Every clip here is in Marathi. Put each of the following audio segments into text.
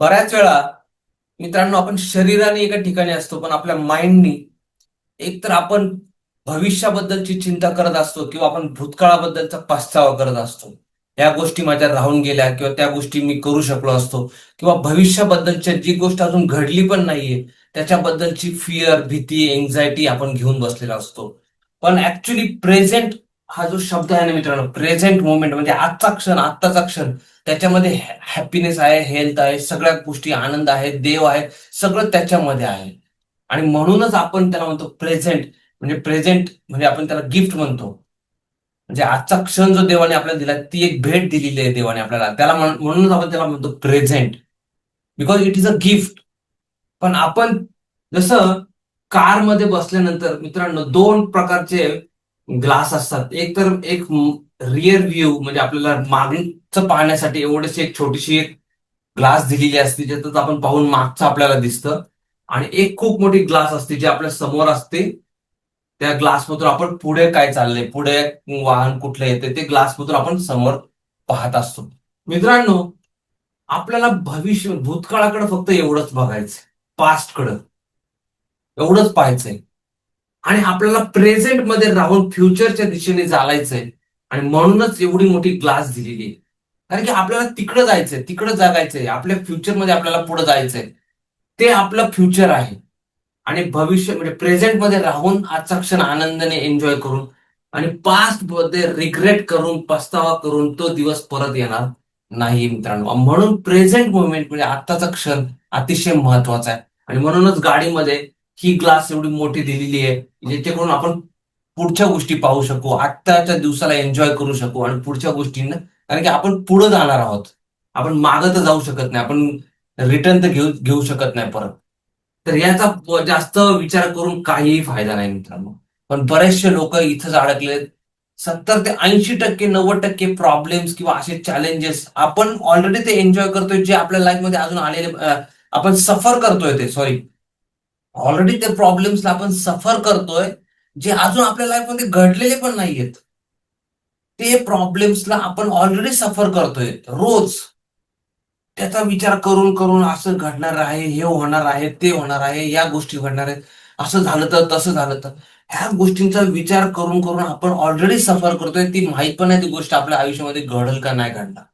बऱ्याच वेळा मित्रांनो आपण शरीराने एका ठिकाणी असतो पण आपल्या माइंडनी एकतर आपण भविष्याबद्दलची चिंता करत असतो किंवा आपण भूतकाळाबद्दलचा पस्तावा करत असतो. या गोष्टी माझ्या राहून गेल्या किंवा त्या गोष्टी मी करू शकलो असतो किंवा भविष्याबद्दलच्या जी गोष्ट अजून घडली पण नाहीये त्याच्याबद्दलची फिअर भीती एन्झायटी आपण घेऊन बसलेला असतो. पण ऍक्च्युली प्रेझेंट हा जो शब्द आहे ना मित्रांनो प्रेझेंट मोमेंट म्हणजे आजचा क्षण आत्ताचा क्षण त्याच्यामध्ये हॅपीनेस आहे हेल्थ आहे सगळ्या गोष्टी आनंद आहे देव आहे सगळं त्याच्यामध्ये आहे. आणि म्हणूनच आपण त्याला म्हणतो प्रेझेंट म्हणजे प्रेझेंट म्हणजे आपण त्याला गिफ्ट म्हणतो. म्हणजे आजचा क्षण जो देवाने आपल्याला दिला ती एक भेट दिलेली आहे देवाने आपल्याला. त्याला म्हणूनच आपण त्याला म्हणतो present because it is a gift पण आपण जसं कारमध्ये बसल्यानंतर मित्रांनो दोन प्रकारचे ग्लास असतात. एक तर एक रिअर व्ह्यू म्हणजे आपल्याला मागचं पाहण्यासाठी एवढीशी एक छोटीशी एक ग्लास दिलेली असते ज्याच्यात आपण पाहून मागचं आपल्याला दिसतं. आणि एक खूप मोठी ग्लास असते जी आपल्यासमोर असते. त्या ग्लासमधून आपण पुढे काय चाललंय पुढे वाहन कुठलं येते ते ग्लासमधून आपण समोर पाहत असतो. मित्रांनो आपल्याला भविष्य भूतकाळाकडे फक्त एवढंच बघायचं पास्टकडं एवढंच पाहायचंय. आणि आपल्याला प्रेझेंटमध्ये राहून फ्युचरच्या दिशेने चालायचंय आणि म्हणूनच एवढी मोठी ग्लास दिलेली आहे. कारण की आपल्याला तिकडं जायचंय तिकडं जगायचंय. आपल्या फ्युचरमध्ये आपल्याला पुढे जायचंय. ते आपलं फ्युचर आहे. आणि भविष्य म्हणजे प्रेझेंटमध्ये राहून आजचा क्षण आनंदाने एन्जॉय करून आणि पास्टमध्ये रिग्रेट करून पस्तावा करून तो दिवस परत येणार नाही मित्रांनो. म्हणून प्रेझेंट मोमेंट म्हणजे आत्ताचा क्षण अतिशय महत्त्वाचा आहे. आणि म्हणूनच गाडीमध्ये ही ग्लास एवढी मोठी दिलेली आहे ज्याच्याकडून आपण पुढच्या गोष्टी पाहू शकू आत्ताच्या दिवसाला एन्जॉय करू शकू आणि पुढच्या गोष्टींना कारण की आपण पुढे जाणार आहोत. आपण मागं तर जाऊ शकत नाही आपण रिटर्न तर घेऊ घेऊ शकत नाही परत. तर याचा जास्त विचार करून काहीही फायदा नाही मित्रांनो. पण बरेचसे लोक इथंच अडकले सत्तर ते ऐंशी टक्के नव्वद टक्के प्रॉब्लेम्स किंवा असे चॅलेंजेस आपण ऑलरेडी ते एन्जॉय करतोय जे आपल्या लाईफमध्ये अजून आलेले आपण सफर करतोय ते सॉरी ऑलरेडी ते प्रॉब्लेम्सला आपण सफर करतोय जे अजून आपल्या लाईफमध्ये घडलेले पण नाहीयेत. ते प्रॉब्लेम्सला आपण ऑलरेडी सफर करतोय. रोज. त्याचा विचार करून करून असं घडणार आहे हे होणार आहे ते होणार आहे या गोष्टी घडणार आहेत. असं झालं तर तसं झालं तर. ह्या गोष्टींचा विचार करून करून आपण ऑलरेडी सफर करतोय. ती माहीत पण नाही ती गोष्ट आपल्या आयुष्यामध्ये घडल का नाही घडणार.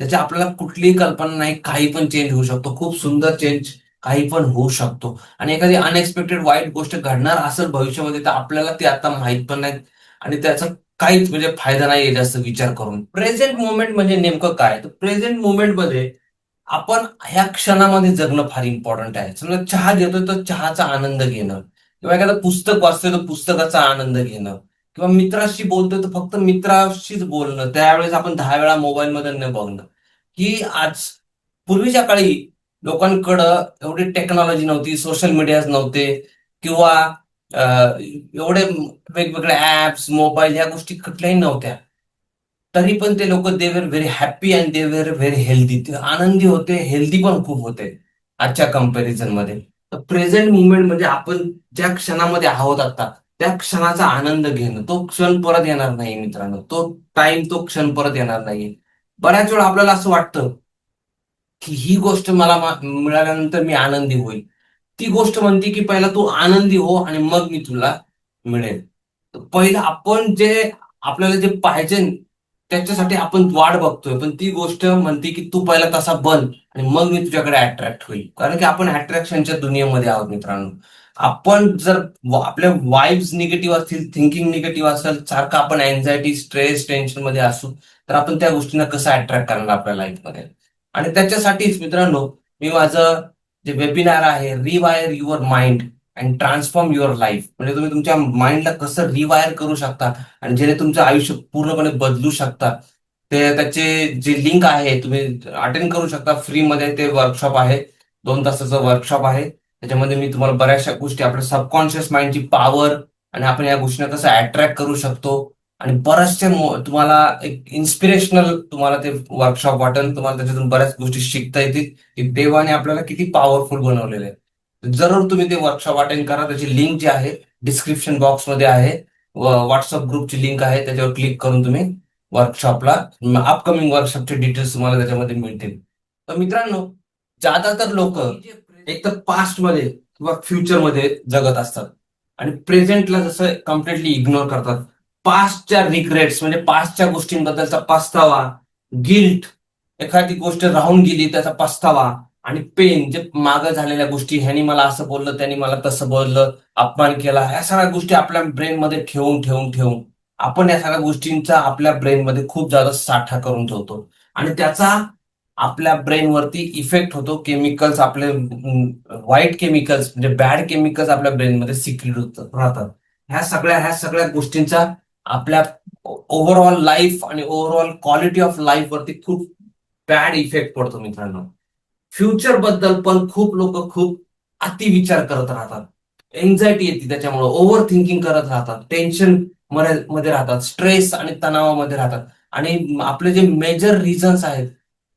त्याची आपल्याला कुठलीही कल्पना नाही काही पण चेंज होऊ शकतो. खूप सुंदर चेंज काही पण होऊ शकतो. आणि एखादी अनएक्सपेक्टेड वाईट गोष्ट घडणार असेल भविष्यामध्ये तर आपल्याला ती आता माहीत पण नाही आणि त्याचा काहीच म्हणजे फायदा नाही जास्त विचार करून. प्रेझेंट मोमेंट म्हणजे नेमकं काय? तर प्रेझेंट मोमेंटमध्ये आपण ह्या क्षणामध्ये जगणं फार इम्पॉर्टंट आहे. समजा चहा घेतोय तर चहाचा आनंद घेणं. किंवा एखादं पुस्तक वाचतोय तर पुस्तकाचा आनंद घेणं. किंवा मित्राशी बोलतोय तर फक्त मित्राशीच बोलणं. त्यावेळेस आपण दहा वेळा मोबाईल मध्ये न बघणं. की आज पूर्वीच्या काळी लोकांकडं एवढी टेक्नॉलॉजी नव्हती सोशल मीडिया नव्हते किंवा एवढे वेगवेगळे ऍप्स मोबाईल या गोष्टी कुठल्याही नव्हत्या. तरी पण ते लोक they were very happy and they were very healthy ते आनंदी होते हेल्दी पण खूप होते आजच्या कंपॅरिझनमध्ये. तर प्रेझेंट मुवमेंट म्हणजे आपण ज्या क्षणामध्ये आहोत आता त्या क्षणाचा आनंद घेणं. तो क्षण परत येणार नाही मित्रांनो. तो टाइम तो क्षण परत येणार नाही बऱ्याच वेळा आपल्याला असं वाटतं की ही गोष्ट मला मिळाल्यानंतर मी आनंदी होईल. ती गोष्ट म्हणते की पहिला तू आनंदी हो आणि मग मी तुला मिळेल. पहिलं आपण जे आपल्याला जे पाहिजे त्याच्यासाठी आपण वाट बघतोय. पण ती गोष्ट म्हणते की तू पहिला तसा बन आणि मग मी तुझ्याकडे अट्रॅक्ट होईल. कारण की आपण अट्रॅक्शनच्या दुनियेमध्ये आहोत मित्रांनो. आपण जर आपल्या वाईब्स निगेटिव्ह असतील थिंकिंग निगेटिव्ह असेल सारखं आपण अँझायटी स्ट्रेस टेन्शनमध्ये असू तर आपण त्या गोष्टींना कसं अट्रॅक्ट करणार आपल्या लाईफमध्ये आणि त्याच्यासाठीच मित्रांनो मी माझं जे वेबिनार आहे rewire your mind and transform your life म्हणजे तुम्ही तुमच्या माइंडला कसं रिवायर करू शकता आणि जेणे तुमचं आयुष्य पूर्णपणे बदलू शकता. ते त्याचे जे लिंक आहे तुम्ही अटेंड करू शकता. फ्रीमध्ये ते वर्कशॉप आहे. दोन तासाचं वर्कशॉप आहे. त्याच्यामध्ये मी तुम्हाला बऱ्याचशा गोष्टी आपल्या सबकॉन्शियस माइंडची पॉवर आणि आपण या गोष्टींना कसं अट्रॅक्ट करू शकतो. आणि बऱ्याचशा तुम्हाला एक इन्स्पिरेशनल तुम्हाला ते वर्कशॉप वाटेल तुम्हाला त्याच्यातून बऱ्याच गोष्टी शिकता येतील. की देवाने आपल्याला किती पॉवरफुल बनवलेले आहे जरूर तुम्ही ते वर्कशॉप अटेंड करा. त्याची लिंक जी आहे डिस्क्रिप्शन बॉक्समध्ये आहे. व्हॉट्सअप ग्रुपची लिंक आहे. त्याच्यावर क्लिक करून तुम्ही वर्कशॉपला अपकमिंग वर्कशॉपचे डिटेल्स तुम्हाला त्याच्यामध्ये मिळतील. तर मित्रांनो ज्यादातर लोक एक तर पास्टमध्ये किंवा फ्युचरमध्ये जगत असतात. आणि प्रेझेंटला जसं कम्प्लिटली इग्नोर करतात पास्टच्या रिग्रेट्स म्हणजे पास्टच्या गोष्टींबद्दलचा पस्तावा गिल्ट एखादी गोष्ट राहून गेली त्याचा पस्तावा आणि पेन जे मागं झालेल्या गोष्टी ह्यानी मला असं बोललं त्यांनी मला तसं बोललं अपमान केला ह्या सगळ्या गोष्टी आपल्या ब्रेनमध्ये ठेवून ठेवून ठेवून आपण या सगळ्या गोष्टींचा आपल्या ब्रेनमध्ये खूप जास्त साठा करून ठेवतो. आणि त्याचा आपल्या ब्रेनवरती इफेक्ट होतो केमिकल्स आपले वाईट केमिकल्स म्हणजे बॅड केमिकल्स आपल्या ब्रेनमध्ये सिक्रेट होत राहतात. ह्या सगळ्या ह्या सगळ्या गोष्टींचा आपल्या ओव्हरऑल लाईफ आणि ओव्हरऑल क्वालिटी ऑफ लाईफ वरती खूप बॅड इफेक्ट पडतो मित्रांनो. फ्युचरबद्दल पण खूप लोक खूप अति विचार करत राहतात. एन्झायटी येते त्याच्यामुळे ओव्हर थिंकिंग करत राहतात टेन्शनमध्ये राहतात स्ट्रेस आणि तणावामध्ये राहतात. आणि आपले जे मेजर रिझन्स आहेत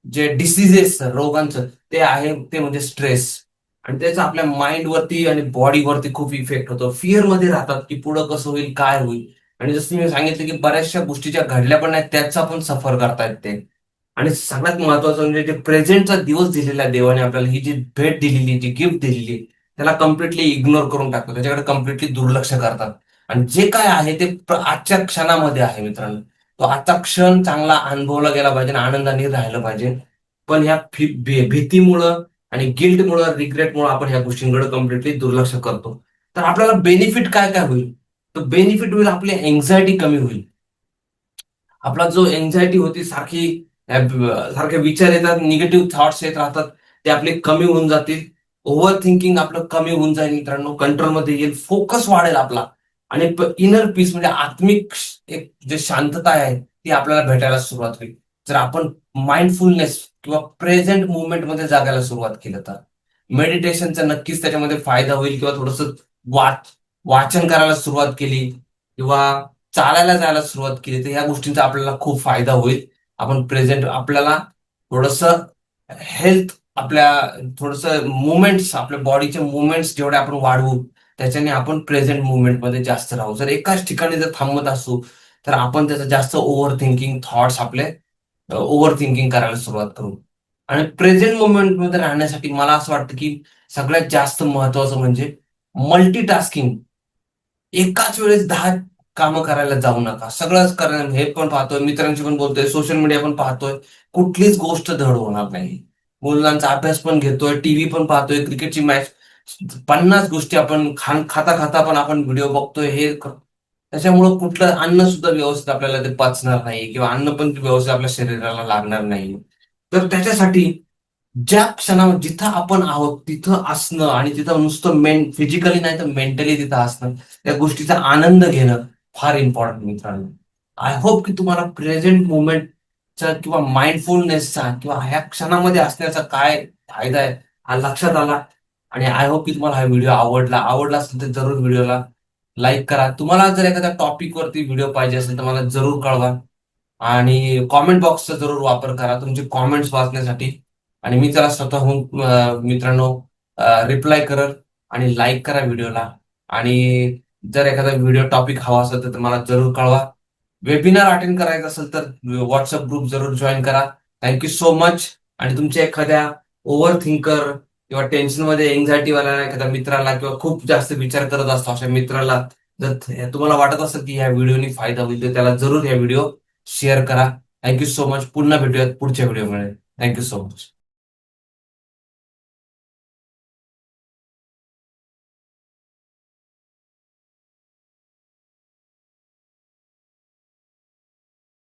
जे डिसिजेस रोगांचं ते आहे ते म्हणजे स्ट्रेस आणि त्याचा आपल्या माइंड वरती आणि बॉडीवरती खूप इफेक्ट होतो. फिअरमध्ये राहतात की पुढं कसं होईल काय होईल. आणि जसं मी सांगितलं की बऱ्याचशा गोष्टी ज्या घडल्या पण नाही त्याचा पण सफर करतायत ते. आणि सगळ्यात महत्वाचं म्हणजे जे प्रेझेंटचा दिवस दिलेला आहे देवाने आपल्याला ही जी भेट दिलेली जी गिफ्ट दिलेली त्याला कम्प्लिटली इग्नोर करून टाकतो त्याच्याकडे कम्प्लिटली दुर्लक्ष करतात. आणि जे काय आहे ते आजच्या क्षणामध्ये आहे मित्रांनो. तो आजचा क्षण चांगला अनुभवला गेला पाहिजे आणि आनंदाने राहिलं पाहिजे. पण ह्या भीतीमुळं आणि गिल्टमुळं रिग्रेटमुळं आपण ह्या गोष्टींकडे कम्प्लिटली दुर्लक्ष करतो. तर आपल्याला बेनिफिट काय काय होईल? तर बेनिफिट होईल आपली एन्झायटी कमी होईल. आपला जो एन्झायटी होती सारखी सारखे विचार येतात निगेटिव्ह थॉट्स येत राहतात ते आपले कमी होऊन जातील. ओव्हर थिंकिंग आपलं कमी होऊन जाईल मित्रांनो कंट्रोलमध्ये येईल फोकस वाढेल आपला. आणि इनर पीस म्हणजे आत्मिक एक जे शांतता आहे ती आपल्याला भेटायला सुरुवात होईल. जर आपण माइंडफुलनेस किंवा प्रेझेंट मुवमेंटमध्ये जागायला सुरुवात केलं तर. मेडिटेशनचा नक्कीच त्याच्यामध्ये फायदा होईल किंवा थोडस वाच वाचन करायला सुरुवात केली किंवा चालायला जायला सुरुवात केली तर ह्या गोष्टींचा आपल्याला खूप फायदा होईल. आपण प्रेझेंट आपल्याला थोडस हेल्थ आपल्या थोडस मुवमेंट्स आपल्या बॉडीचे मुवमेंट्स जेवढे आपण वाढवू त्याच्याने आपण प्रेझेंट मुवमेंटमध्ये जास्त राहू. जर एकाच ठिकाणी जर थांबत असू तर आपण त्याचं जास्त ओव्हर थिंकिंग थॉट्स आपले ओव्हर थिंकिंग करायला सुरुवात करू. आणि प्रेझेंट मुवमेंटमध्ये राहण्यासाठी मला असं वाटतं की सगळ्यात जास्त महत्वाचं म्हणजे मल्टीटास्किंग एकाच वेळेस दहा कामं करायला जाऊ नका. सगळंच करणं हे पण पाहतोय मित्रांशी पण बोलतोय सोशल मीडिया पण पाहतोय. कुठलीच गोष्ट धड होणार नाही. मुलांचा अभ्यास पण घेतोय टीव्ही पण पाहतोय क्रिकेटची मॅच पन्नास गोष्टी आपण खान खाता खाता पण आपण व्हिडिओ बघतोय हे त्याच्यामुळं कुठलं अन्न सुद्धा व्यवस्थित आपल्याला ते पचणार नाही किंवा अन्न पण व्यवस्थित आपल्या शरीराला लागणार नाही. तर त्याच्यासाठी ज्या क्षणावर जिथं आपण आहोत तिथं असणं आणि तिथं नुसतं मेन फिजिकली नाही तर मेंटली तिथं असणं त्या गोष्टीचा आनंद घेणं फार इम्पॉर्टंट मित्रांनो. आय होप की तुम्हाला प्रेझेंट मुवमेंटचा किंवा माइंडफुलनेसचा किंवा ह्या क्षणामध्ये असण्याचा काय फायदा आहे हा लक्षात आला. आणि आय होप की तुम्हाला हा व्हिडिओ आवडला. आवडला असेल तर जरूर व्हिडिओला लाईक करा. तुम्हाला जर एखाद्या टॉपिकवरती व्हिडिओ पाहिजे असेल तर मला जरूर कळवा. आणि कॉमेंट बॉक्सचा जरूर वापर करा. तुमचे कॉमेंट्स वाचण्यासाठी आणि मी त्याला स्वतःहून मित्रांनो रिप्लाय करल आणि लाईक करा व्हिडिओला. आणि जर एखादा व्हिडिओ टॉपिक हवा असेल तर मला जरूर कळवा. वेबिनार अटेंड करायचं असेल तर व्हॉट्सअप ग्रुप जरूर जॉईन करा. थँक्यू सो मच आणि तुमच्या एखाद्या ओव्हर थिंकर किंवा टेन्शनमध्ये मध्ये एखाद्या मित्राला किंवा खूप जास्त विचार करत असतो अशा मित्राला जर तुम्हाला वाटत असेल की ह्या व्हिडिओनी फायदा होईल तर त्याला जरूर ह्या व्हिडिओ शेअर करा. थँक्यू सो मच पुन्हा भेटूयात पुढच्या व्हिडिओमध्ये थँक्यू सो मच